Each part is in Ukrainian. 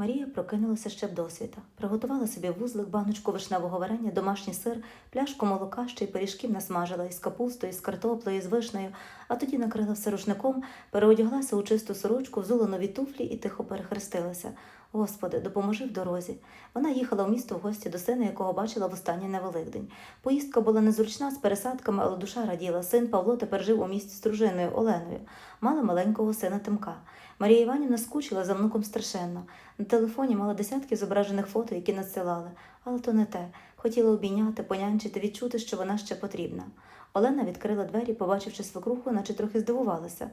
Марія прокинулася ще досвіта, приготувала собі вузлик, баночку вишневого варення, домашній сир, пляшку молока, ще й пиріжків насмажила із капустою, з картоплею, з вишнею, а тоді накрила все рушником, переодяглася у чисту сорочку, взула нові туфлі і тихо перехрестилася. Господи, допоможи в дорозі. Вона їхала в місто в гості до сина, якого бачила востаннє на Великдень. Поїздка була незручна з пересадками, але душа раділа. Син Павло тепер жив у місті з дружиною Оленою, мала маленького сина Тимка. Марія Іванівна скучила за внуком страшенно. На телефоні мала десятки зображених фото, які надсилали, але то не те. Хотіла обійняти, понянчити, відчути, що вона ще потрібна. Олена відкрила двері, побачивши свекруху, наче трохи здивувалася.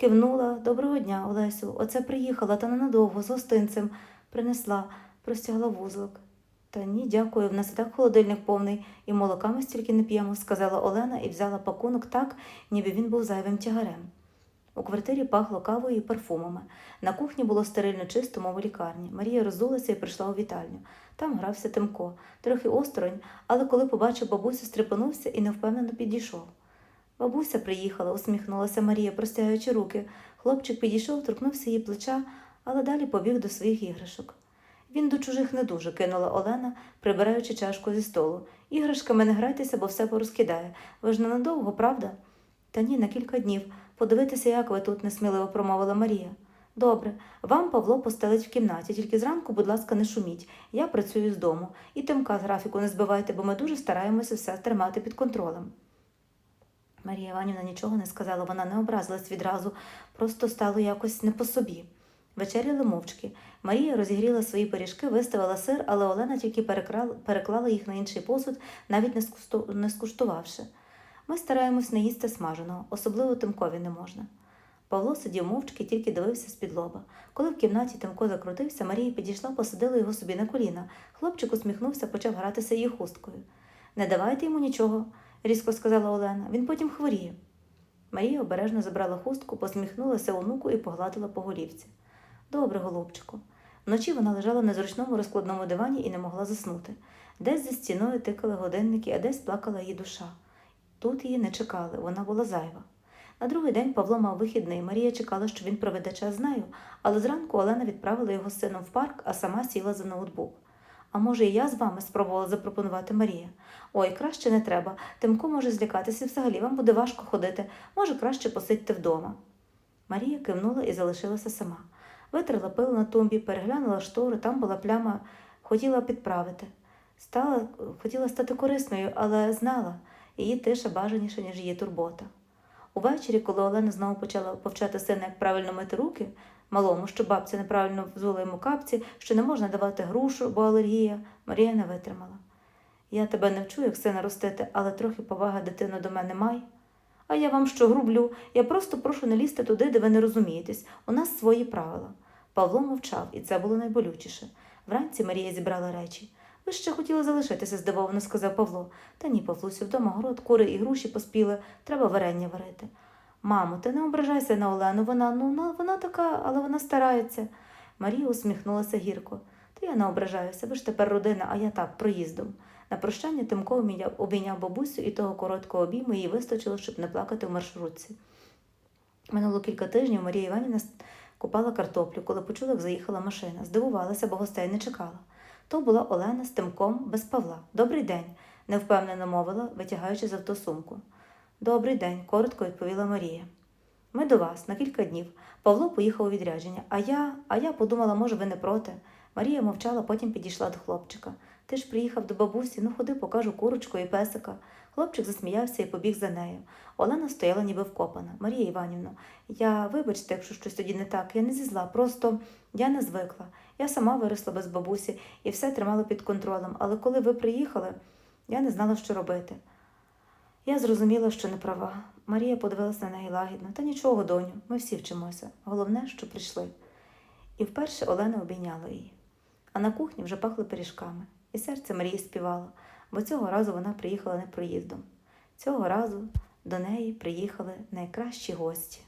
Кивнула доброго дня, Олесю. Оце приїхала, та ненадовго, з гостинцем. Принесла, простягла вузлик. Та ні, дякую, в нас і так холодильник повний, і молока ми стільки не п'ємо, сказала Олена і взяла пакунок так, ніби він був зайвим тягарем. У квартирі пахло кавою і парфумами. На кухні було стерильно чисто, мов у лікарні. Марія розулася і прийшла у вітальню. Там грався Тимко, трохи осторонь, але коли побачив бабусю, стрепенувся і невпевнено підійшов. Бабуся приїхала, усміхнулася Марія, простягаючи руки. Хлопчик підійшов, торкнувся її плеча, але далі побіг до своїх іграшок. Він до чужих не дуже, кинула Олена, прибираючи чашку зі столу. Іграшками не грайтеся, бо все порозкидає. Ви ж ненадовго, правда? Та ні, на кілька днів. Подивитися, як ви тут, несміливо промовила Марія. Добре, вам Павло постелить в кімнаті, тільки зранку, будь ласка, не шуміть. Я працюю з дому. І тимка з графіку не збивайте, бо ми дуже стараємося все тримати під контролем. Марія Іванівна нічого не сказала, вона не образилась відразу, просто стало якось не по собі. Вечеряли мовчки. Марія розігріла свої пиріжки, виставила сир, але Олена тільки переклала їх на інший посуд, навіть не, скуштувавши. Ми стараємось не їсти смаженого, особливо Тимкові не можна. Павло сидів мовчки, тільки дивився з-під лоба. Коли в кімнаті Тимко закрутився, Марія підійшла, посадила його собі на коліна. Хлопчик усміхнувся, почав гратися її хусткою. Не давайте йому нічого, різко сказала Олена. Він потім хворіє. Марія обережно забрала хустку, посміхнулася онуку і погладила по голівці. Добре, голубчику. Вночі вона лежала на зручному розкладному дивані і не могла заснути. Десь за стіною тикали годинники, а десь плакала її душа. Тут її не чекали, вона була зайва. На другий день Павло мав вихідний. Марія чекала, що він проведе час з нею, але зранку Олена відправила його з сином в парк, а сама сіла за ноутбук. А може, і я з вами спробувала запропонувати Марія. Ой, краще не треба. Тимко може злякатися взагалі вам буде важко ходити. Може, краще посидьте вдома. Марія кивнула і залишилася сама. Витрила пил на тумбі, переглянула штори, там була пляма, хотіла підправити. Стала, хотіла стати корисною, але знала, її тиша бажаніша, ніж її турбота. Увечері, коли Олена знову почала повчати сина, як правильно мити руки, малому, що бабця неправильно взула йому капці, що не можна давати грушу, бо алергія, Марія не витримала. Я тебе не вчу, як сина ростити, але трохи поваги дитину до мене май. А я вам що грублю? Я просто прошу не лізти туди, де ви не розумієтесь. У нас свої правила. Павло мовчав, і це було найболючіше. Вранці Марія зібрала речі. Ви ще хотіли залишитися, здивовано сказав Павло. Та ні, Павлусю, вдома город, кури і груші поспіли, треба варення варити. Мамо, ти не ображайся на Олену, вона, ну, вона, така, але вона старається. Марія усміхнулася гірко. Та я не ображаюся, ви ж тепер родина, а я так, проїздом. На прощання Тимко обійняв бабусю і того короткого обійму їй вистачило, щоб не плакати в маршрутці. Минуло кілька тижнів Марія Іванівна купала картоплю, коли почула, як заїхала машина. Здивувалася, бо гостей не чекала. То була Олена з Тимком без Павла. Добрий день, невпевнено мовила, витягаючи з авто сумку. Добрий день, коротко відповіла Марія. Ми до вас на кілька днів. Павло поїхав у відрядження, а я, а я подумала, може, ви не проти. Марія мовчала, потім підійшла до хлопчика. Ти ж приїхав до бабусі, ну ходи, покажу курочку і песика. Хлопчик засміявся і побіг за нею. Олена стояла ніби вкопана. Марія Іванівна, я вибачте, якщо щось тоді не так, я не зі зла, просто я не звикла. Я сама виросла без бабусі і все тримала під контролем, але коли ви приїхали, я не знала, що робити. Я зрозуміла, що не права. Марія подивилася на неї лагідно. Та нічого, доню, ми всі вчимося. Головне, що прийшли. І вперше Олена обійняла її. А на кухні вже пахли пиріжками, і серце Марії співало, бо цього разу вона приїхала не проїздом. Цього разу до неї приїхали найкращі гості.